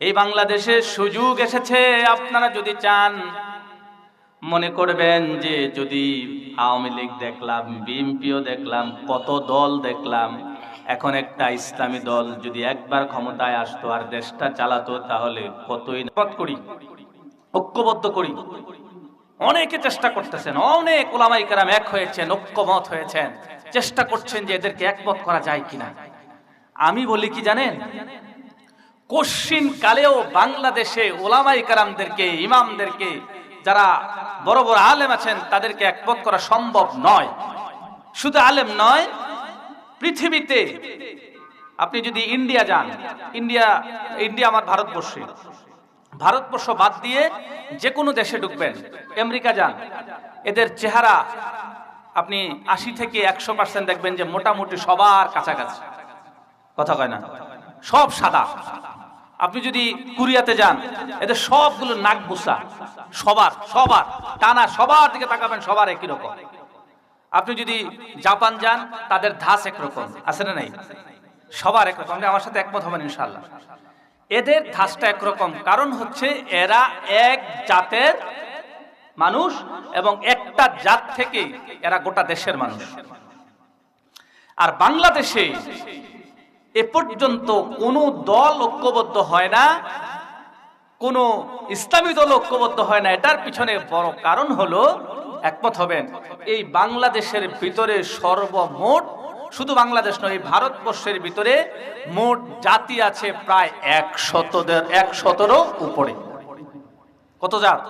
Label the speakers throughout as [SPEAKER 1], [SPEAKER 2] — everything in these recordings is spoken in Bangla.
[SPEAKER 1] এই বাংলাদেশে সুযোগ এসেছে, আপনারা যদি চান, মনে করবেন যে যদি আওয়ামী লীগ দেখলাম, বিএনপিও দেখলাম, কত দল দেখলাম, এখন একটা ইসলামী দল যদি একবার ক্ষমতায় আসতো আর দেশটা চালাতো, তাহলে কতই পথ করি। ঐক্যবদ্ধ করি। অনেকে চেষ্টা করতেছেন, অনেক ওলামাই কেরাম এক হয়েছেন, ঐক্যমত হয়েছেন। চেষ্টা করছেন যে এদেরকে একমত করা যায় কিনা। আমি বলি কি জানেন? কশিন কালেও বাংলাদেশে ওলামাই কারামদেরকে, ইমামদেরকে যারা বড় বড় আলেম আছেন, তাদেরকে একমত করা সম্ভব নয়। শুধু আলেম নয়, পৃথিবীতে আপনি যদি ইন্ডিয়া যান, ইন্ডিয়া ইন্ডিয়া আমার ভারতবর্ষে। ভারতবর্ষ বাদ দিয়ে যে কোনো দেশে ঢুকবেন, আমেরিকা যান, এদের চেহারা আপনি আশি থেকে একশো পার্সেন্ট দেখবেন যে মোটামুটি সবার কাছাকাছি। কথা কয় না? সব সাদা। আপনি যদি কুরিয়াতে যান, এদের সবগুলো নাক বুসা সবার সবার, টানা সবার দিকে তাকাবেন, সবার একই রকম। আপনি যদি জাপান যান, তাদের ধাস একরকম আছে না নাই? সবার একরকম আমার সাথে একমত হবেন ইনশাল্লাহ এদের ধাসটা একরকম কারণ হচ্ছে এরা এক জাতের মানুষ এবং একটা জাত থেকে এরা গোটা দেশের মানুষ। আর বাংলাদেশে এ পর্যন্ত কোনো দল ঐক্যবদ্ধ হয় না, কোন ইসলামী দল ঐক্যবদ্ধ হয় না। এটার পিছনে বড় কারণ হলো, একমত হবেন, এই বাংলাদেশের ভিতরে সর্বমোট, শুধু বাংলাদেশ নয় ভারতবর্ষের ভিতরে মোট জাতি আছে প্রায় এক শতদের এক শতেরও উপরে। কত জাত?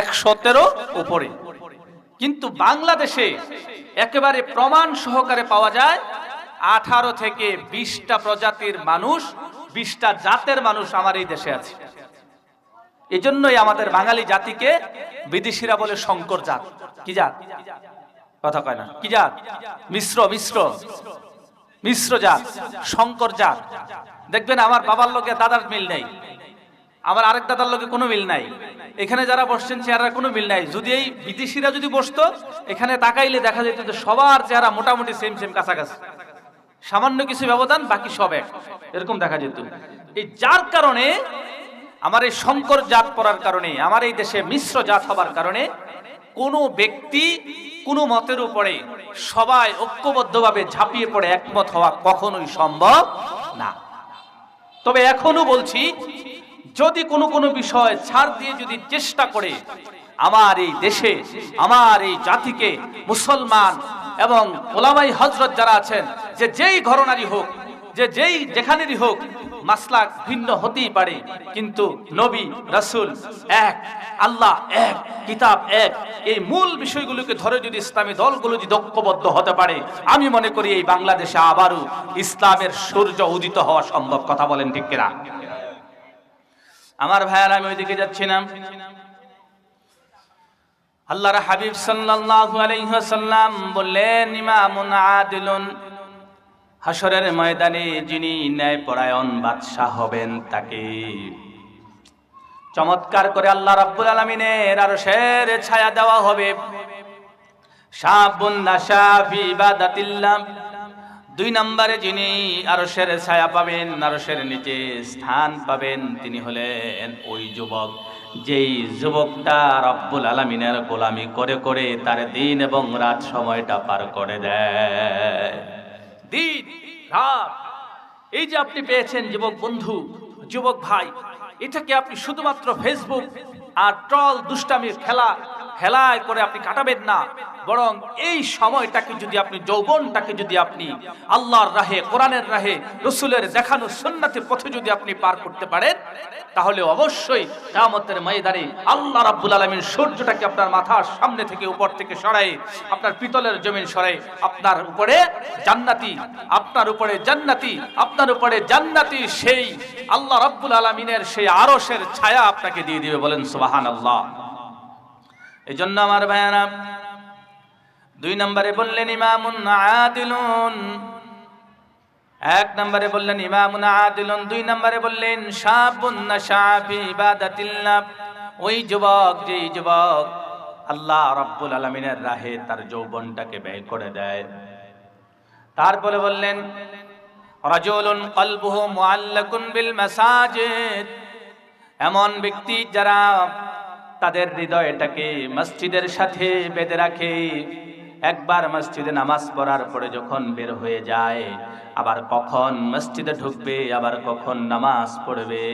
[SPEAKER 1] এক শতেরও উপরে। কিন্তু বাংলাদেশে একেবারে প্রমাণ সহকারে পাওয়া যায় আঠারো থেকে বিশটা প্রজাতির মানুষ, বিশটা জাতের মানুষ আমার এই দেশে আছে। এই জন্যই আমাদের বাঙালি জাতিকে বিদেশিরা বলে শঙ্কর জাত। কি জাত? কথা কয় না। কি জাত? মিশ্র মিশ্র। মিশ্র জাত, শঙ্কর জাত। দেখবেন আমার বাবার লোকে দাদার মিল নেই। আমার আরেক দাদার লোকে কোনো মিল নাই। এখানে যারা বসছেন, চেহারার কোনো মিল নাই। যদি এই বিদেশিরা যদি বসতো, এখানে তাকাইলে দেখা যেত যে সবার চেহারা মোটামুটি সেম সেম কাছাকাছি। সামান্য কিছু ব্যবধান, বাকি সব এক। এরকম দেখা যেত। এই যার কারণে, আমার এই শঙ্কর জাত পড়ার কারণে, আমার এই দেশে মিশ্র জাত হবার কারণে, কোনো ব্যক্তি কোনো মতের উপরে সবাই ঐক্যবদ্ধভাবে ঝাঁপিয়ে পড়ে একমত হওয়া কখনোই সম্ভব না। তবে এখনও বলছি, যদি কোনো কোনো বিষয় ছাড় দিয়ে যদি চেষ্টা করে, আমার এই দেশে, আমার এই জাতিকে মুসলমান এবং ওলামাই হজরত যারা আছেন, যে যেই ঘরনারই হোক, যে যেই যেখানেরই হোক, মাসলাক ভিন্ন হতেই পারে। কিন্তু নবী, রাসূল এক, আল্লাহ এক, কিতাব এক। এই মূল বিষয়গুলোকে ধরে যদি ইসলামী দলগুলো যদি ঐক্যবদ্ধ হতে পারে, আমি মনে করি এই বাংলাদেশে আবারও ইসলামের সূর্য উদিত হওয়া সম্ভব। কথা বলেন ঠিক কিনা? আমার ভাইয়ার, আমি ওইদিকে যাচ্ছি না। আল্লাহর হাবিব সাল্লাল্লাহু আলাইহি ওয়াসাল্লাম বললেন, ইমামুন আদিলুন। হাসরের ময়দানে যিনি ন্যায়পরায়ণ বাদশাহ হবেন তাকে চমৎকার করে আল্লাহ রাব্বুল আলামিনের আরশের ছায়া দেওয়া হবে। শাবুন নাশা ফি ইবাদাতিল্লাহ। দুই নম্বরে যিনি আরশের ছায়া পাবেন, আরশের নিচে স্থান পাবেন, তিনি হলেন ওই যুবক। যেই যুবকটা রব্বুল আলমিনের গোলামি করে করে তার দিন এবং রাত সময়টা পার করে দেয়। দিন এই যে আপনি পেয়েছেন যুবক বন্ধু, যুবক ভাই এটাকে আপনি শুধুমাত্র ফেসবুক আর ট্রল, দুষ্টামির খেলা হেলায় করে আপনি কাটাবেন না। বরং এই সময়টাকে যদি আপনি, যৌবনটাকে যদি আপনি আল্লাহর রাহে, কোরআনের রাহে, রসুলের দেখানো সুন্নাতের পথে যদি আপনি পার করতে পারেন, তাহলে অবশ্যই কামতের ময়দানে আল্লাহ রাব্বুল আলামিন সূর্যটাকে আপনার মাথার সামনে থেকে উপর থেকে সরাই আপনার পিতলের জমিন সরাই আপনার উপরে জান্নাতি, আপনার উপরে জান্নাতি, আপনার উপরে জান্নাতি সেই আল্লাহ রাব্বুল আলামিনের সেই আরশের ছায়া আপনাকে দিয়ে দিবে বলেন সুবহানাল্লাহ। এই জন্য আমার ভাইয়ারা, দুই নম্বরে বললেন ইমামুন আদিলুন। এক নম্বরে বললেন ইমামুন আদিলুন, দুই নম্বরে বললেন শাবুন নাশাফি ইবাদাতিল্লাহ। ওই যুবক, যেই যুবক আল্লাহ রাব্বুল আলামিনের রাহে তার যৌবনটাকে ব্যয় করে দেয়। তারপরে বললেন, রাজুলুন কলবুহু মুআল্লাকুন বিল মাসাজিদ। এমন ব্যক্তি যারা তাদের হৃদয়টাকে মসজিদের সাথে বেঁধে রাখে। একবার মসজিদে নামাজ পড়ার পরে যখন বের হয়ে যায়, আবার কখন মসজিদে ঢুকবে, আবার কখন নামাজ পড়বে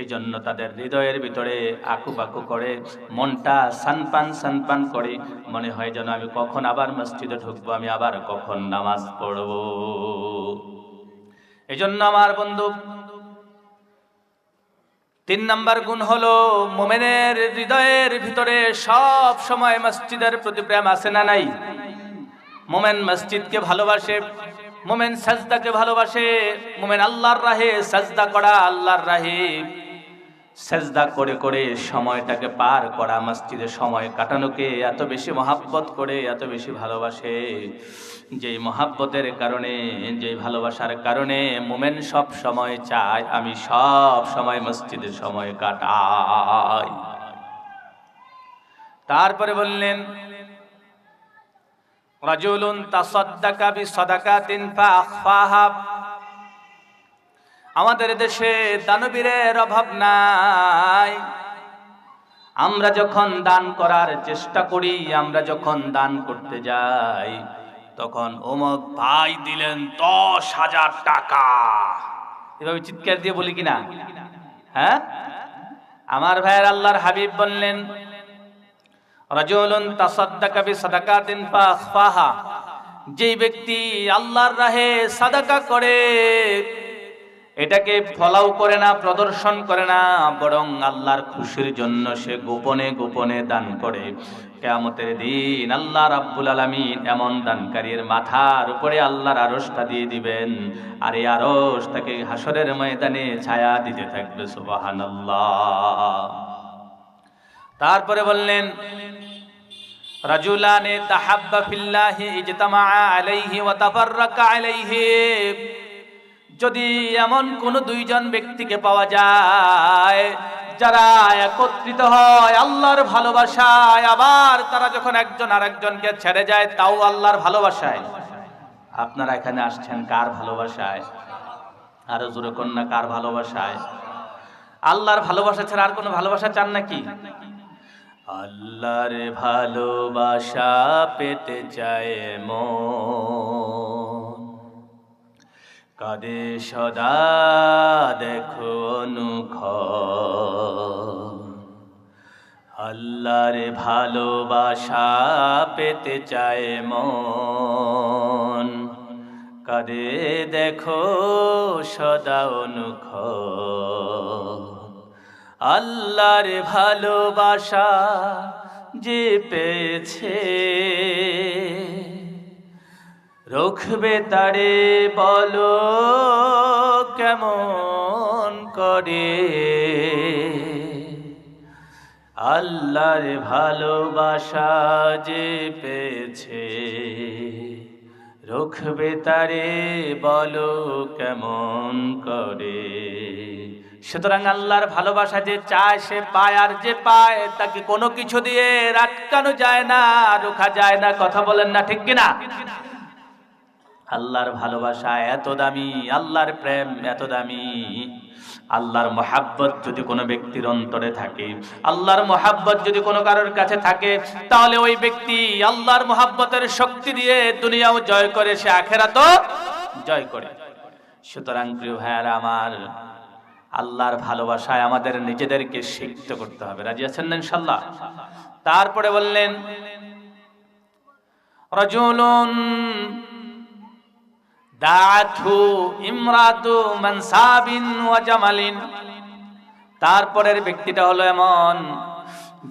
[SPEAKER 1] এই জন্য তাদের হৃদয়ের ভিতরে আকু বাকু করে, মনটা সানপান সানপান করে, মনে হয় যেন আমি কখন আবার মসজিদে ঢুকবো, আমি আবার কখন নামাজ পড়ব। এই জন্য আমার বন্ধু তিন নম্বর গুণ হলো, মোমেনের হৃদয়ের ভিতরে সব সময় মসজিদের প্রতি প্রেম আসে না নাই? মোমেন মসজিদকে ভালোবাসে, মোমেন সাজদাকে ভালোবাসে, মোমেন আল্লাহর রাহে সাজদা করা আল্লাহর রাহে। সেজদা করে করে সময়টাকে পার করা, মসজিদে সময় কাটানোকে এত বেশি মহাব্বত করে, এত বেশি ভালোবাসে। যেই মহাব্বতের কারণে, যেই ভালোবাসার কারণে মোমেন সব সময় চায়, আমি সব সময় মসজিদে সময় কাটাই। তারপরে বললেন, রাজুলুন তাসাদ্দাকা বিসাদাকাতিন ফাআখফাহা। আমাদের দেশে দানবীরের অভাব নাই। আমরা যখন দান করার চেষ্টা করি, আমরা যখন দান করতে যাই, তখন অমক ভাই দিলেন দশ হাজার টাকা। এভাবে চিৎকার দিয়ে বলি কিনা? হ্যাঁ? আমার ভাইয়ের আল্লাহর হাবিব বললেন ফাআখফাহা যেই ব্যক্তি আল্লাহর রাহে সাদাকা করে এটাকে ফলাও করে না, প্রদর্শন করে না, বরং আল্লাহর খুশির জন্য সে গোপনে গোপনে দান করে। কেয়ামতের দিন আল্লাহ রাব্বুল আলামিন এমন দানকারীর মাথার উপরে আল্লাহর আরশটা দিয়ে দিবেন। আর এই আরশ তাকে হাসরের ময়দানে ছায়া দিতে থাকবে, সুবহানাল্লাহ। তারপরে বললেন, রাজুলানে তাহাব্বা ফিল্লাহি ইজতামা আলাইহি ওয়া তাফাররাকা আলাইহি। যদি এমন কোন দুইজন ব্যক্তিকে পাওয়া যায়, যারা একত্রিত হয় আল্লাহর ভালোবাসায়, আবার তারা যখন একজন আরেকজনকে ছেড়ে যায়, তাও আল্লাহর ভালোবাসায়। আপনারা এখানে আসছেন কার ভালোবাসায়? আরও জোরে কন্যা, কার ভালোবাসায়? আল্লাহর ভালোবাসা ছাড়া আর কোনো ভালোবাসা চান নাকি? আল্লাহর ভালোবাসা পেতে চায় মন। কাদে সদা, দেখো অনুখ আল্লাহর ভালোবাসা পেতে চায় মন। কাদে, দেখো সদা অনুখ আল্লাহর ভালোবাসা যে পেয়েছে রখবে তারে, বলো কেমন করে? আল্লাহর ভালোবাসা যে পেয়েছে, রখবে তারে, বলো কেমন করে? সুতরাং আল্লাহর ভালোবাসা যে চায়, সে পায়, আর যে পায়, তাকে কোনো কিছু দিয়ে আটকানো যায় না, রোখা যায় না, কথা বলেন না, ঠিক কিনা? আল্লাহর ভালোবাসা এত দামি, আল্লাহর প্রেম এত দামি। আল্লাহর মহাব্বত যদি কোনো ব্যক্তির অন্তরে থাকে, আল্লাহর মহাব্বত যদি কোনো কারোর কাছে থাকে, তাহলে ওই ব্যক্তি আল্লাহর মহাব্বতের শক্তি দিয়ে দুনিয়াও জয় করে, সে আখেরাতও জয় করে। সুতরাং প্রিয় ভাইয়ারা আমার, আল্লাহর ভালোবাসায় আমাদের নিজেদেরকে শিখতে করতে হবে। রাজি আছেন ইনশাল্লাহ তারপরে বললেন, রজুলুন দাথু ইমরাতু মানসাবিন ওয়া জামালিন। তারপরের ব্যক্তিটা হলো এমন,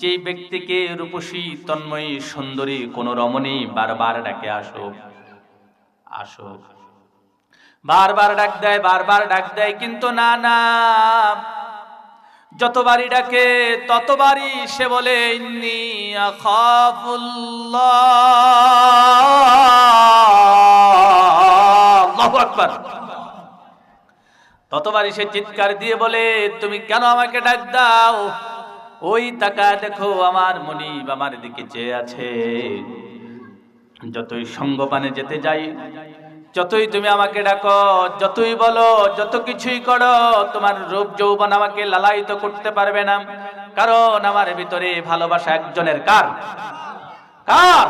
[SPEAKER 1] যে ব্যক্তিকে রূপসী, তন্ময়ী, সুন্দরী, কোন রমণী বারবার ডাকে আসো আসো বারবার ডাক দেয়, বারবার ডাক দেয়, কিন্তু না না। যতবারই ডাকে, ততবারই সে বলে, ইন্নি আখাফুল্লাহ। আকবার। ততবারই সে চিৎকার দিয়ে বলে, তুমি কেন আমাকে ডাক দাও? ওই তাকা দেখো, আমার মনিব আমার দিকে চেয়ে আছে। যতই সঙ্গপানে যেতে যাই, যতই তুমি আমাকে ডাকো, যতই বলো, যত কিছুই করো, তোমার রূপ যৌবন আমাকে লালায়িত করতে পারবে না। কারণ আমার ভিতরে ভালোবাসা একজনের কার? কার?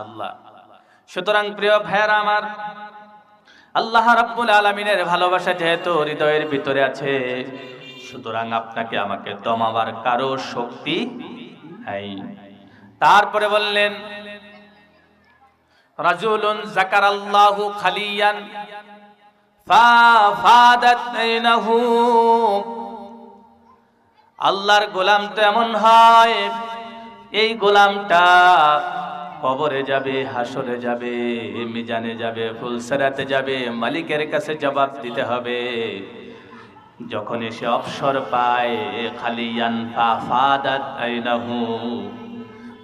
[SPEAKER 1] আল্লাহ। সুতরাং প্রিয় ভাইয়ারা আমার আল্লাহ রাব্বুল আলমিনের ভালোবাসা যেহেতু হৃদয়ের ভিতরে আছে, সুতরাং আপনাকে আমাকে দমাবার কারও শক্তি নাই। তারপরে বললেন, রাজুলুন জাকারাল্লাহু খালিয়ান ফাফাদাত আইনাহু আল্লাহর গোলাম তো এমন হয়, এই গোলামটা কবরে যাবে হাসরে যাবে, মিজানে যাবে, ফুলসেরাতে যাবে, মালিকের কাছে জবাব দিতে হবে। যখন এসে অবসর পায় আইনাহু।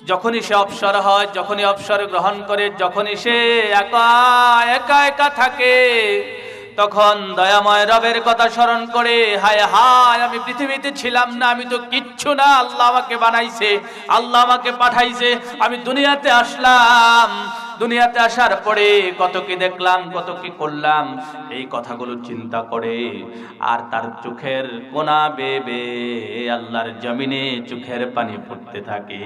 [SPEAKER 1] যখনই সে অবসর হয়, যখনই অবসর গ্রহণ করে, যখনই সে একা একা একা থাকে, তখন দয়াময় রবের কথা স্মরণ করে, হায় হায়, আমি পৃথিবীতে ছিলাম না, আমি তো কিচ্ছু না, আল্লাহ আমাকে বানাইছে, আল্লাহ আমাকে পাঠাইছে। আমি দুনিয়াতে আসলাম, দুনিয়াতে আসার পরে কত কি দেখলাম, কত কি করলাম, এই কথাগুলো চিন্তা করে, আর তার চোখের কোনা বেবে আল্লাহর জমিনে চোখের পানি পড়তে থাকে।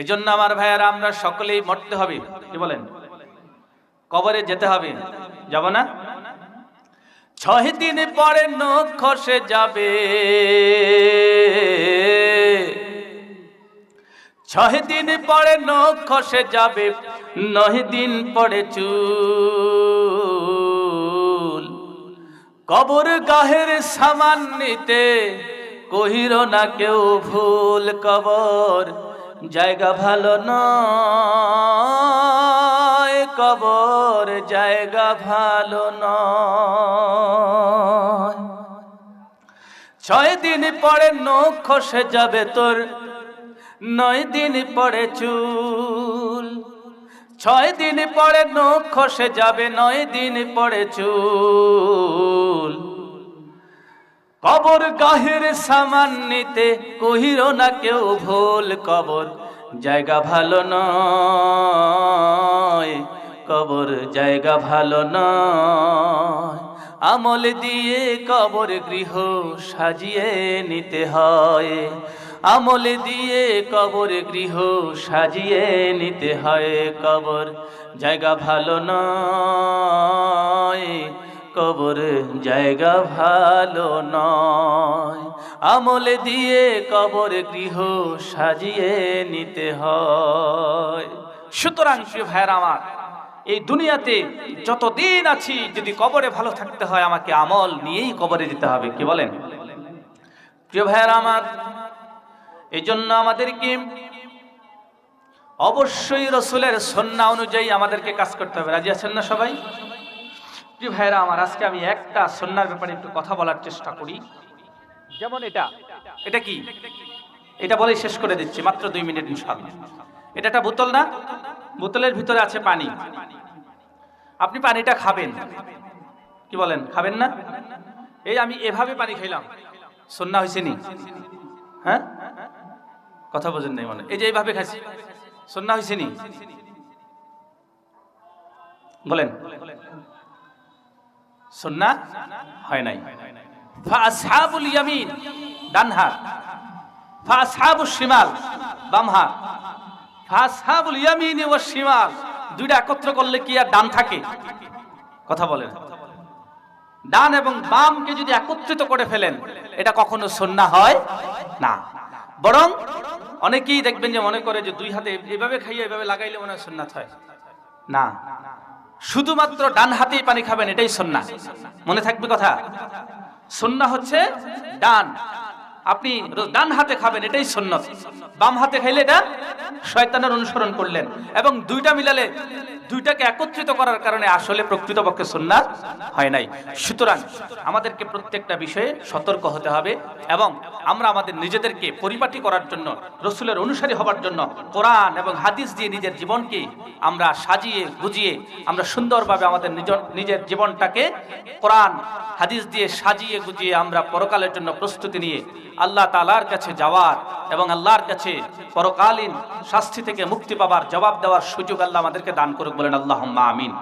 [SPEAKER 1] এই জন্য আমার ভাইয়ারা, আমরা সকলেই মরতে হবে, কি বলেন? কবরে যেতে হবে, যাব না? ছয় দিন পরে নখ খসে যাবে। ছয় দিন পরে নখ খসে যাবে, নয় দিন পরে চুল। কবর গাহের সামান নিতে কহির না কেউ ভুল কবর, জায়গা ভালো নয়। কবর জায়গা ভালো নয়। ছয় দিন পরে নখ খসে যাবে তোর, নয় দিন পরে চুল। ছয় দিন পরে নখ খসে যাবে, নয় দিন পরে চুল। কবর গাহের সামান নিতে কহির না কেউ ভুল কবর, জায়গা ভালো নয়। কবর জায়গা ভালো নয়। আমল দিয়ে কবর গৃহ সাজিয়ে নিতে হয়। আমল দিয়ে কবর গৃহ সাজিয়ে নিতে হয়। কবর জায়গা ভালো নয়। কবর জায়গা ভালো নয়। আমল দিয়ে কবর গৃহ সাজিয়ে নিতে হয়। সুতরাং ভাইয়ের আমার এই দুনিয়াতে যতদিন আছি, যদি কবরে ভালো থাকতে হয়, আমাকে আমল নিয়েই কবরে যেতে হবে। কি বলেন? প্রিয় ভাইয়ের আমার এই জন্য আমাদেরকে অবশ্যই রসুলের সন্না অনুযায়ী আমাদেরকে কাজ করতে হবে। রাজি আছেন না সবাই? প্রিয় ভাইরা আমার, আজকে আমি একটা সন্ন্যার ব্যাপারে একটু কথা বলার চেষ্টা করি। যেমন এটা। এটা কি? এটা বলে শেষ করে দিচ্ছি, মাত্র দুই মিনিট ইনশাল্লাহ এটা একটা বোতল না? বোতলের ভিতরে আছে পানি। আপনি পানিটা খাবেন। কি বলেন, খাবেন না? এই আমি এভাবে পানি খাইলাম। সন্না হয়েছে নি? হ্যাঁ? কথা বোঝেন নাই মনে। এই যে এইভাবে খাইছি। সন্না হয়েছে নি? বলেন। সুন্না হয় নাই। ফাসহাবুল ইয়ামিন ডান হাত ফাসহাবুল শিমাল বাম হাত ফাসহাবুল ইয়ামিন ওয়া শিমাল। দুইটা একত্র করলে কি আর ডান থাকে? কথা বলেন। ডান এবং বামকে যদি একত্রিত করে ফেলেন, এটা কখনো সন্না হয় না। বরং অনেকেই দেখবেন যে মনে করে যে দুই হাতে এভাবে খাইয়ে এভাবে লাগাইলে মনে হয় সুন্নাত হয়। না। শুধুমাত্র ডান হাতেই পানি খাবেন, এটাই সন্না মনে থাকবে কথা? সন্না হচ্ছে ডান। আপনি ডান হাতে খাবেন, এটাই সন্ন্যত বাম হাতে খাইলে এটা শয়তানের অনুসরণ করলেন। এবং দুইটা মিলালে দুইটাকে একত্রিত করার কারণে আসলে প্রকৃতপক্ষে সন্ন্যাস হয় নাই। সুতরাং আমাদেরকে প্রত্যেকটা বিষয়ে সতর্ক হতে হবে এবং আমরা আমাদের নিজেদেরকে পরিপাটি করার জন্য, রসুলের অনুসারী হবার জন্য কোরআন এবং হাদিস দিয়ে নিজের জীবনকে আমরা সাজিয়ে, গুজিয়ে, আমরা সুন্দরভাবে আমাদের নিজ নিজের জীবনটাকে কোরআন, হাদিস দিয়ে সাজিয়ে, গুজিয়ে আমরা পরকালের জন্য প্রস্তুতি নিয়ে আল্লাহ তালার কাছে যাওয়ার এবং আল্লাহর কাছে পরকালীন শাস্তি থেকে মুক্তি পাবার জবাব দেওয়ার সুযোগ আল্লাহ আমাদেরকে দান করুক বলেন আল্লাহ আমিন।